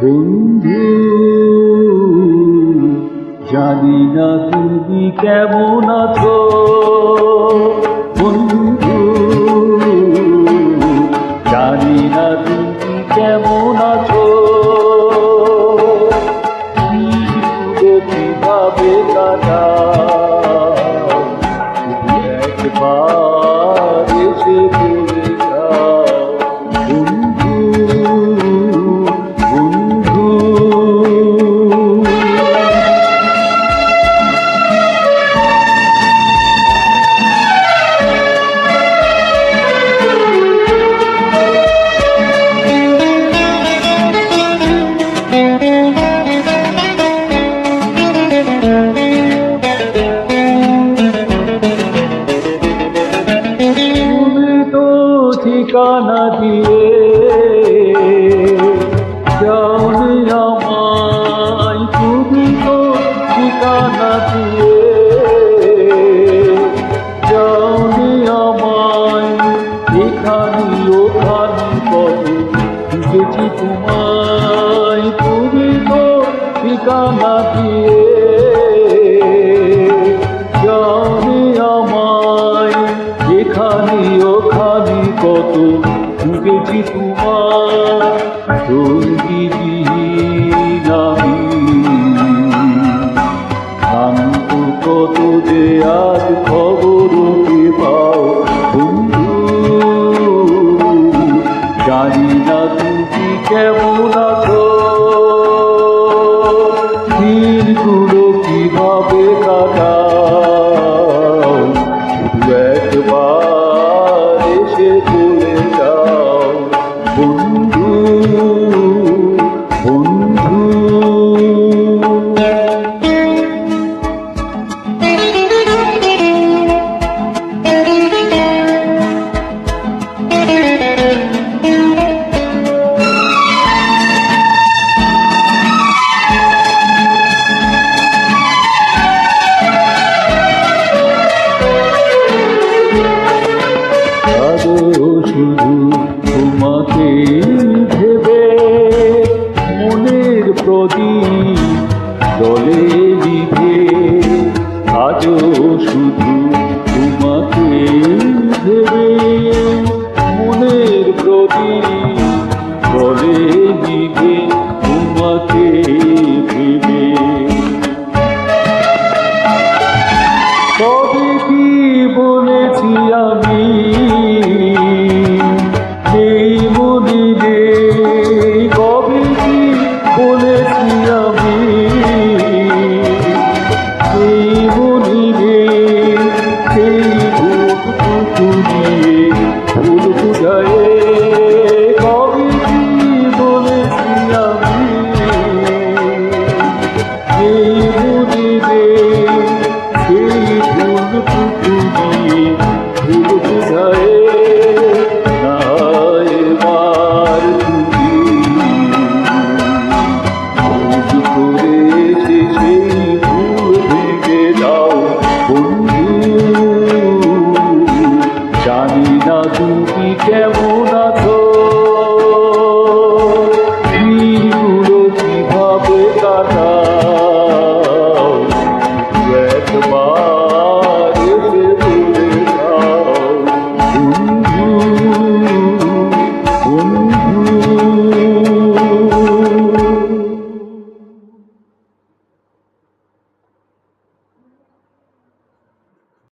বন্ধু জানি না তুমি কেমন আছো। যাওনি আমায় তুমি তো ঠিকানা দিয়ে যাওনি আমায় এখানে ওখানে কত খুঁজেছি তোমায়। তুমি তো ঠিকানা দিয়ে কত ডুবেছি তোমার শান্ত কত যে আজ খবর কি পাও বন্ধু, জানি না তুমি কেমন আছো।